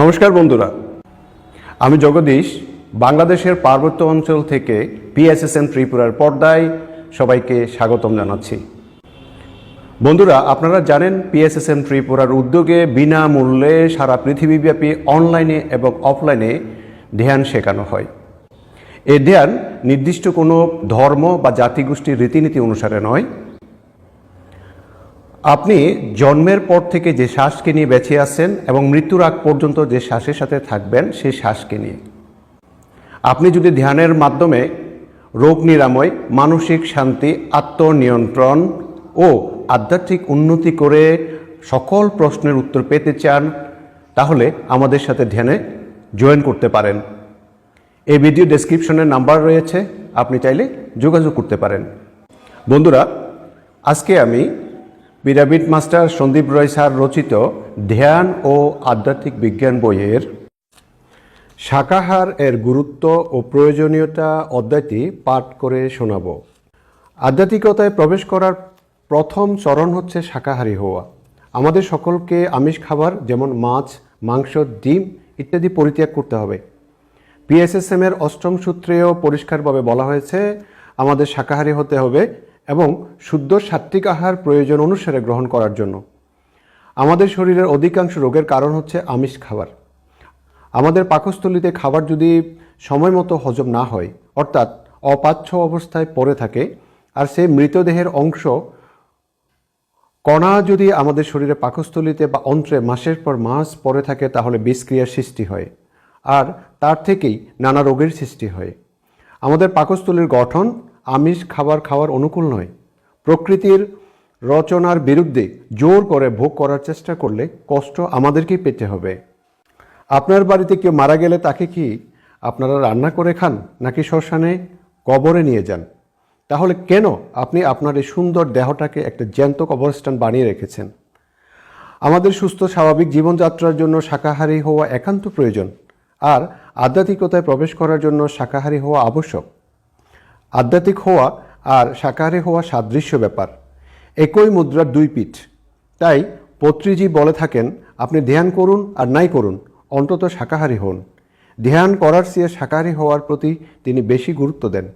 নমস্কার বন্ধুরা। আমি জগদীশ, বাংলাদেশের পার্বত্য অঞ্চল থেকে পিএসএসএন ত্রিপুরার পর্দায় সবাইকে স্বাগতম জানাচ্ছি। বন্ধুরা, আপনারা জানেন পিএসএসএন ত্রিপুরার উদ্যোগে বিনামূল্যে সারা পৃথিবীব্যাপী অনলাইনে এবং অফলাইনে ধ্যান শেখানো হয়। এই ধ্যান নির্দিষ্ট কোনো ধর্ম বা জাতিগোষ্ঠীর রীতিনীতি অনুসারে নয় আপনি জন্মের পর থেকে যে শ্বাসকে নিয়ে বেঁচে আছেন এবং মৃত্যুর আগ পর্যন্ত যে শ্বাসের সাথে থাকবেন সেই শ্বাসকে নিয়ে। আপনি যদি ধ্যানের মাধ্যমে রোগ নিরাময়, মানসিক শান্তি, আত্মনিয়ন্ত্রণ ও আধ্যাত্মিক উন্নতি করে সকল প্রশ্নের উত্তর পেতে চান, তাহলে আমাদের সাথে ধ্যানে জয়েন করতে পারেন। এই ভিডিও ডেসক্রিপশনে নাম্বার রয়েছে, আপনি চাইলে যোগাযোগ করতে পারেন। বন্ধুরা, আজকে আমি pyramid master Sandeep Roy sir রচিত ধ্যান ও আধ্যাত্মিক বিজ্ঞান বইয়ের শাকাহার এর গুরুত্ব ও প্রয়োজনীয়তা অধ্যায়টি পাঠ করে শোনাব। আধ্যাত্মিকতায় প্রবেশ করার প্রথম চরণ হচ্ছে শাকাহারী হওয়া। আমাদের সকলকে আমিষ খাবার যেমন মাছ, মাংস, ডিম ইত্যাদি পরিত্যাগ করতে হবে। পিএসএসএম এর অষ্টম সূত্রেও পরিষ্কারভাবে বলা হয়েছে, আমাদের শাকাহারী হতে হবে এবং শুদ্ধ সাত্ত্বিক আহার প্রয়োজন অনুসারে গ্রহণ করার জন্য। আমাদের শরীরের অধিকাংশ রোগের কারণ হচ্ছে আমিষ খাবার। আমাদের পাকস্থলিতে খাবার যদি সময় মতো হজম না হয়, অর্থাৎ অপাচ্য অবস্থায় পড়ে থাকে, আর সে মৃতদেহের অংশ কণা যদি আমাদের শরীরে পাকস্থলিতে বা অন্ত্রে মাসের পর মাস পড়ে থাকে, তাহলে বিষক্রিয়ার সৃষ্টি হয়, আর তার থেকেই নানা রোগের সৃষ্টি হয়। আমাদের পাকস্থলীর গঠন আমিষ খাবার খাওয়ার অনুকূল নয়। প্রকৃতির রচনার বিরুদ্ধে জোর করে ভোগ করার চেষ্টা করলে কষ্ট আমাদেরকেই পেতে হবে। আপনার বাড়িতে কেউ মারা গেলে তাকে কি আপনারা রান্না করে খান নাকি শ্মশানে কবরে নিয়ে যান? তাহলে কেন আপনি আপনার এই সুন্দর দেহটাকে একটা জ্যান্ত কবরস্থান বানিয়ে রেখেছেন? আমাদের সুস্থ, স্বাভাবিক জীবনযাত্রার জন্য শাকাহারী হওয়া একান্ত প্রয়োজন। আর আধ্যাত্মিকতায় প্রবেশ করার জন্য শাকাহারী হওয়া আবশ্যক। আধ্যাত্মিক হওয়া আর শাকাহারী হওয়া সাদৃশ্য ব্যাপার। একই মুদ্রার দুই পিঠ। তাই পত্রীজি বলে থাকেন, আপনি ধ্যান করুন আর নাই করুন, অন্তত শাকাহারী হন। ধ্যান করার চেয়ে শাকাহারী হওয়ার প্রতি তিনি বেশি গুরুত্ব দেন।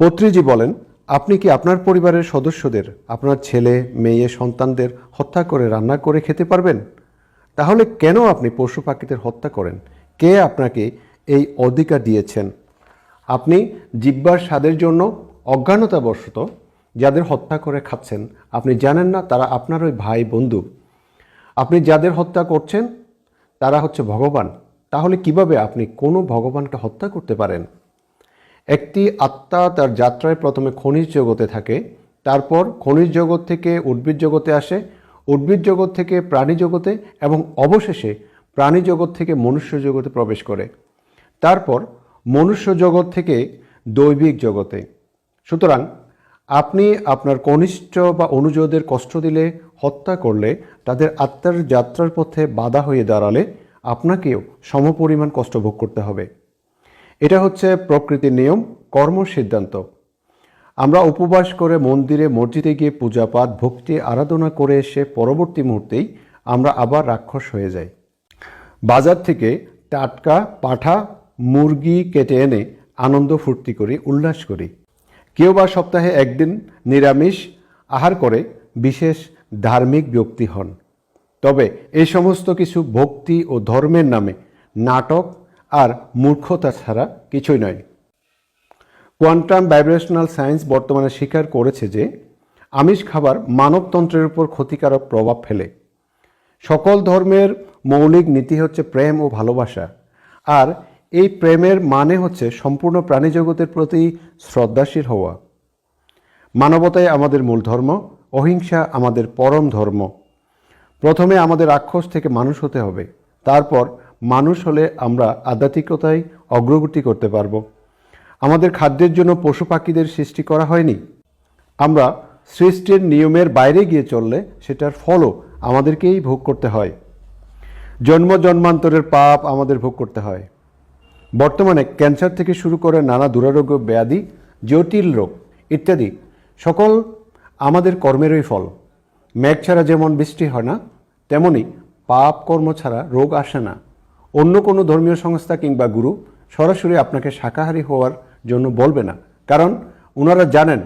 পত্রীজি বলেন, আপনি কি আপনার পরিবারের সদস্যদের, আপনার ছেলে, মেয়ে, সন্তানদের হত্যা করে রান্না করে খেতে পারবেন? তাহলে কেন আপনি পশু পাখিদের হত্যা করেন? কে আপনাকে এই অধিকার দিয়েছেন? আপনি জিব্বার স্বাদের জন্য অজ্ঞানতাবশত যাদের হত্যা করে খাচ্ছেন, আপনি জানেন না তারা আপনার ওই ভাই, বন্ধু। আপনি যাদের হত্যা করছেন, তারা হচ্ছে ভগবান। তাহলে কীভাবে আপনি কোনো ভগবানকে হত্যা করতে পারেন? একটি আত্মা তার যাত্রায় প্রথমে খনিজ জগতে থাকে, তারপর খনিজ জগৎ থেকে উদ্ভিদ জগতে আসে, উদ্ভিদ জগৎ থেকে প্রাণী জগতে এবং অবশেষে প্রাণী জগৎ থেকে মনুষ্য জগতে প্রবেশ করে। তারপর মনুষ্য জগৎ থেকে দৈবিক জগতে। সুতরাং আপনি আপনার কনিষ্ঠ বা অনুজদের কষ্ট দিলে, হত্যা করলে, তাদের আত্মার যাত্রার পথে বাধা হয়ে দাঁড়ালে আপনাকেও সমপরিমাণ কষ্ট ভোগ করতে হবে। এটা হচ্ছে প্রকৃতির নিয়ম, কর্ম সিদ্ধান্ত। আমরা উপবাস করে মন্দিরে, মসজিদে গিয়ে পূজাপাঠ, ভক্তি, আরাধনা করে এসে পরবর্তী মুহূর্তেই আমরা আবার রাক্ষস হয়ে যাই। বাজার থেকে টাটকা, পাঠা মুরগি কেটে এনে আনন্দ ফুর্তি করি, উল্লাস করি। কেউ বা সপ্তাহে একদিন নিরামিষ আহার করে বিশেষ ধার্মিক ব্যক্তি হন। তবে এই সমস্ত কিছু ভক্তি ও ধর্মের নামে নাটক আর মূর্খতা ছাড়া কিছুই নয়। কোয়ান্টাম ভাইব্রেশনাল সায়েন্স বর্তমানে স্বীকার করেছে যে, আমিষ খাবার মানবতন্ত্রের উপর ক্ষতিকারক প্রভাব ফেলে। সকল ধর্মের মৌলিক নীতি হচ্ছে প্রেম ও ভালোবাসা। আর এই প্রেমের মানে হচ্ছে সম্পূর্ণ প্রাণীজগতের প্রতি শ্রদ্ধাশীল হওয়া। মানবতাই আমাদের মূল ধর্ম, অহিংসা আমাদের পরম ধর্ম। প্রথমে আমাদের রাক্ষস থেকে মানুষ হতে হবে, তারপর মানুষ হলে আমরা আধ্যাত্মিকতায় অগ্রগতি করতে পারব। আমাদের খাদ্যের জন্য পশু পাখিদের সৃষ্টি করা হয়নি। আমরা সৃষ্টির নিয়মের বাইরে গিয়ে চললে সেটার ফলও আমাদেরকেই ভোগ করতে হয়। জন্ম জন্মান্তরের পাপ আমাদের ভোগ করতে হয়। বর্তমানে ক্যান্সার থেকে শুরু করে নানা দুরারোগ্য, ব্যাধি, জটিল রোগ ইত্যাদি সকল আমাদের কর্মেরই ফল। মেঘ ছাড়া যেমন বৃষ্টি হয় না, তেমনি পাপ কর্ম ছাড়া রোগ আসে না। অন্য কোনো ধর্মীয় সংস্থা কিংবা গুরু সরাসরি আপনাকে শাকাহারী হওয়ার জন্য বলবে না। কারণ ওনারা জানেন,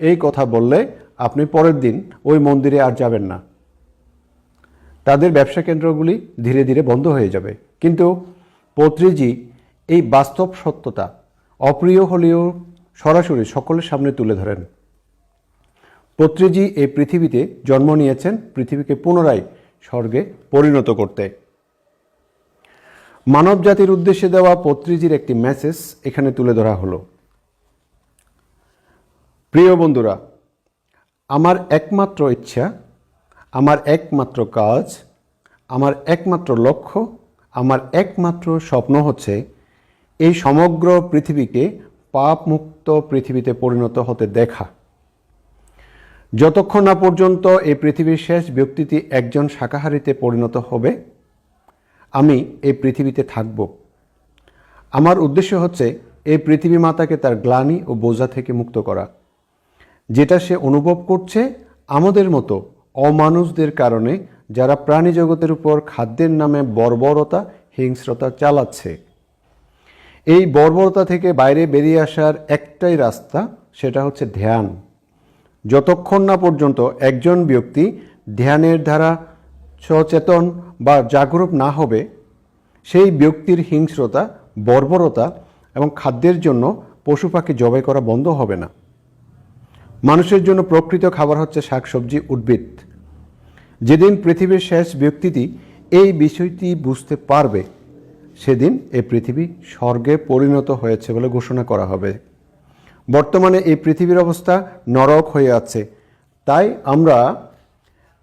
এই কথা বললে আপনি পরের দিন ওই মন্দিরে আর যাবেন না। তাদের ব্যবসা কেন্দ্রগুলি ধীরে ধীরে বন্ধ হয়ে যাবে। কিন্তু পত্রীজি এই বাস্তব সত্যতা অপ্রিয় হলেও সরাসরি সকলের সামনে তুলে ধরেন। পত্রীজি এই পৃথিবীতে জন্ম নিয়েছেন, পৃথিবীকে পুনরায় স্বর্গে পরিণত করতে। মানব জাতির উদ্দেশ্যে দেওয়া পত্রীজির একটি মেসেজ এখানে তুলে ধরা হলো। প্রিয় বন্ধুরা, আমার একমাত্র ইচ্ছা, আমার একমাত্র কাজ, আমার একমাত্র লক্ষ্য, আমার একমাত্র স্বপ্ন হচ্ছে এই সমগ্র পৃথিবীকে পাপ মুক্ত পৃথিবীতে পরিণত হতে দেখা। যতক্ষণ না পর্যন্ত এই পৃথিবীর শেষ ব্যক্তিটি একজন শাকাহারীতে পরিণত হবে, আমি এই পৃথিবীতে থাকব। আমার উদ্দেশ্য হচ্ছে এই পৃথিবী মাতাকে তার গ্লানি ও বোঝা থেকে মুক্ত করা, যেটা সে অনুভব করছে আমাদের মতো অমানুষদের কারণে যারা প্রাণী জগতের উপর খাদ্যের নামে বর্বরতা, হিংস্রতা চালাচ্ছে। এই বর্বরতা থেকে বাইরে বেরিয়ে আসার একটাই রাস্তা, সেটা হচ্ছে ধ্যান। যতক্ষণ না পর্যন্ত একজন ব্যক্তি ধ্যানের দ্বারা সচেতন বা জাগরূক না হবে, সেই ব্যক্তির হিংস্রতা, বর্বরতা এবং খাদ্যের জন্য পশু পাখি জবাই করা বন্ধ হবে না। মানুষের জন্য প্রকৃত খাবার হচ্ছে শাকসবজি, উদ্ভিদ। যেদিন পৃথিবীর শেষ ব্যক্তিটি এই বিষয়টি বুঝতে পারবে সেদিন এই পৃথিবী স্বর্গে পরিণত হয়েছে বলে ঘোষণা করা হবে। বর্তমানে এই পৃথিবীর অবস্থা নরক হয়ে আছে। তাই আমরা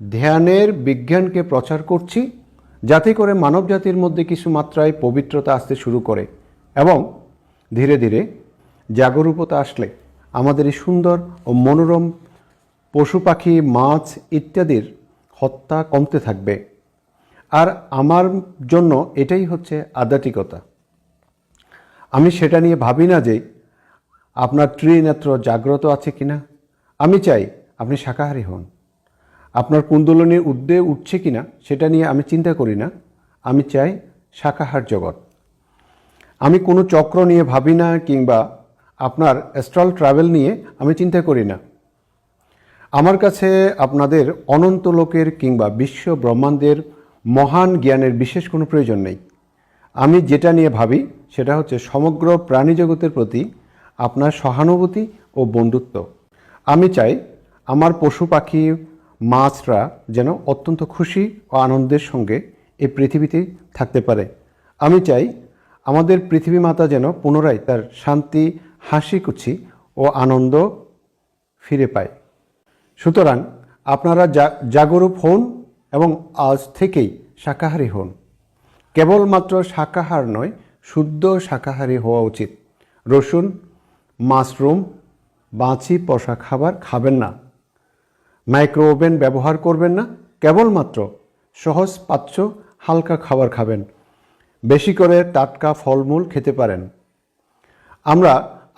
ধ্যানের বিজ্ঞানকে প্রচার করছি যাতে করে মানব জাতির মধ্যে কিছু মাত্রায় পবিত্রতা আসতে শুরু করে এবং ধীরে ধীরে জাগরূকতা আসলে আমাদের এই সুন্দর ও মনোরম পশু পাখি, মাছ ইত্যাদির হত্যা কমতে থাকবে। আর আমার জন্য এটাই হচ্ছে আধ্যাত্মিকতা। আমি সেটা নিয়ে ভাবি না যে আপনার ত্রিনেত্র জাগ্রত আছে কিনা। আমি চাই আপনি শাকাহারী হন। আপনার কুণ্ডলিনীর উদ্দে উঠছে কিনা সেটা নিয়ে আমি চিন্তা করি না। আমি চাই শাকাহার জগৎ। আমি কোনো চক্র নিয়ে ভাবি না কিংবা আপনার অ্যাস্ট্রাল ট্রাভেল নিয়ে আমি চিন্তা করি না। আমার কাছে আপনাদের অনন্ত লোকের কিংবা বিশ্ব ব্রহ্মাণ্ডের মহান জ্ঞানের বিশেষ কোনো প্রয়োজন নেই। আমি যেটা নিয়ে ভাবি, সেটা হচ্ছে সমগ্র প্রাণী জগতের প্রতি আপনার সহানুভূতি ও বন্ধুত্ব। আমি চাই আমার পশু পাখি, মাছরা যেন অত্যন্ত খুশি ও আনন্দের সঙ্গে এই পৃথিবীতে থাকতে পারে। আমি চাই আমাদের পৃথিবী মাতা যেন পুনরায় তার শান্তি, হাসি কুচি ও আনন্দ ফিরে পায়। সুতরাং আপনারা জা- জাগরূক হন এবং আজ থেকেই শাকাহারী হন। কেবলমাত্র শাকাহার নয়, শুদ্ধ শাকাহারী হওয়া উচিত। রসুন, মাশরুম, বাঁচি পশা খাবার খাবেন না। মাইক্রো ওভেন ব্যবহার করবেন না, কেবলমাত্র সহজ পাচ্য হালকা খাবার খাবেন। বেশি করে টাটকা ফলমূল খেতে পারেন। আমরা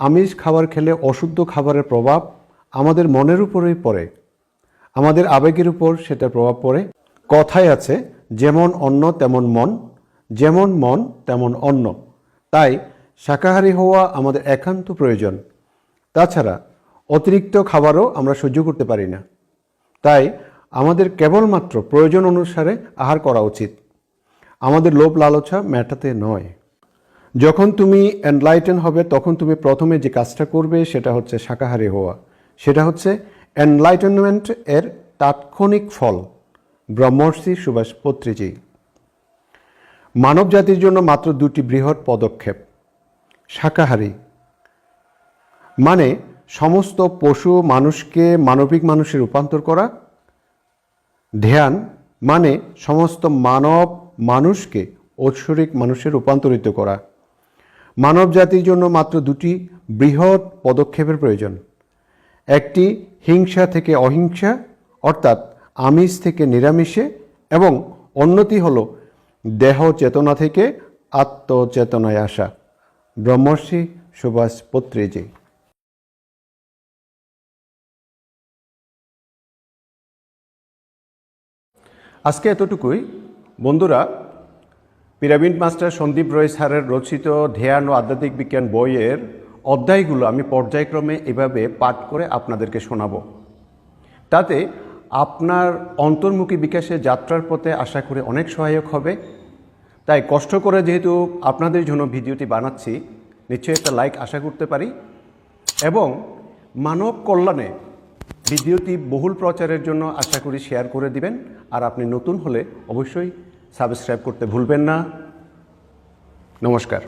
আমিষ খাবার খেলে অশুদ্ধ খাবারের প্রভাব আমাদের মনের উপরেই পড়ে। আমাদের আবেগের উপর সেটা প্রভাব পড়ে। কথায় আছে, যেমন অন্ন তেমন মন, যেমন মন তেমন অন্ন। তাই শাকাহারী হওয়া আমাদের একান্ত প্রয়োজন। তাছাড়া অতিরিক্ত খাবারও আমরা সহ্য করতে পারি না। তাই আমাদের কেবলমাত্র প্রয়োজন অনুসারে আহার করা উচিত। আমাদের লোভ লালসা মেটাতে নয়। যখন তুমি এনলাইটেন হবে, তখন তুমি প্রথমে যে কাজটা করবে, সেটা হচ্ছে শাকাহারী হওয়া। সেটা হচ্ছে এনলাইটেনমেন্ট এর তাৎক্ষণিক ফল। ব্রহ্মর্ষি সুভাষ পত্রীজি। মানব জাতির জন্য মাত্র দুটি বৃহৎ পদক্ষেপ। শাকাহারী। মানে সমস্ত পশু মানুষকে মানবিক মানুষে রূপান্তর করা। ধ্যান মানে সমস্ত মানব মানুষকে ঐশ্বরিক মানুষে রূপান্তরিত করা। মানব জাতির জন্য মাত্র দুটি বৃহৎ পদক্ষেপের প্রয়োজন। একটি হিংসা থেকে অহিংসা, অর্থাৎ আমিষ থেকে নিরামিষে এবং অন্যটি হল দেহ চেতনা থেকে আত্মচেতনায় আসা। ব্রহ্মর্ষি সুভাষ পত্রেজি। আজকে এতটুকুই। বন্ধুরা, পিরামিড মাস্টার সন্দীপ রয় স্যারের রচিত ধ্যান ও আধ্যাত্মিক বিজ্ঞান বইয়ের অধ্যায়গুলো আমি পর্যায়ক্রমে এভাবে পাঠ করে আপনাদেরকে শোনাবো। তাতে আপনার অন্তর্মুখী বিকাশের যাত্রার পথে আশা করি অনেক সহায়ক হবে। তাই কষ্ট করে যেহেতু আপনাদের জন্য ভিডিওটি বানাচ্ছি, নিশ্চয়ই একটা লাইক আশা করতে পারি। এবং মানব কল্যাণে ভিডিওটি বহুল প্রচারের জন্য আশা করি শেয়ার করে দিবেন। আর আপনি নতুন হলে অবশ্যই সাবস্ক্রাইব করতে ভুলবেন না। নমস্কার।